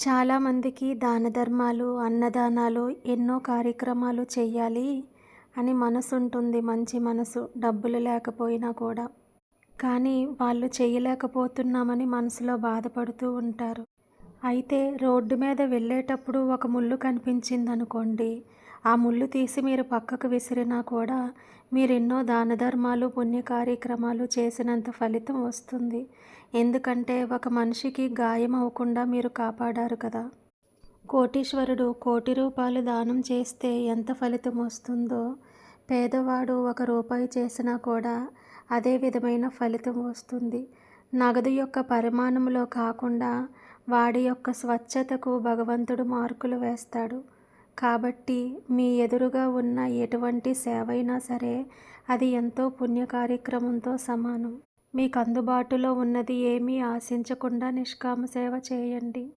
చాలామందికి దాన ధర్మాలు అన్నదానాలు ఎన్నో కార్యక్రమాలు చేయాలి అని మనసు ఉంటుంది మంచి మనసు డబ్బులు లేకపోయినా కూడా. కానీ వాళ్ళు చేయలేకపోతున్నామని మనసులో బాధపడుతూ ఉంటారు. అయితే రోడ్డు మీద వెళ్ళేటప్పుడు ఒక ముళ్ళు కనిపించిందనుకోండి. ఆ ముళ్ళు తీసి మీరు పక్కకు విసిరినా కూడా మీరెన్నో దాన ధర్మాలు పుణ్య కార్యక్రమాలు చేసినంత ఫలితం వస్తుంది. ఎందుకంటే ఒక మనిషికి గాయం అవ్వకుండా మీరు కాపాడారు కదా. కోటీశ్వరుడు కోటి రూపాయలు దానం చేస్తే ఎంత ఫలితం వస్తుందో పేదవాడు ఒక రూపాయి చేసినా కూడా అదే విధమైన ఫలితం వస్తుంది. నగదు యొక్క పరిమాణంలో కాకుండా వాడి యొక్క స్వచ్ఛతకు భగవంతుడు మార్కులు వేస్తాడు. కాబట్టి మీ ఎదురుగా ఉన్న ఎటువంటి సేవైనా సరే అది ఎంతో పుణ్య కార్యక్రమంతో సమానం. మీకు అందుబాటులో ఉన్నది ఏమీ ఆశించకుండా నిష్కామ సేవ చేయండి.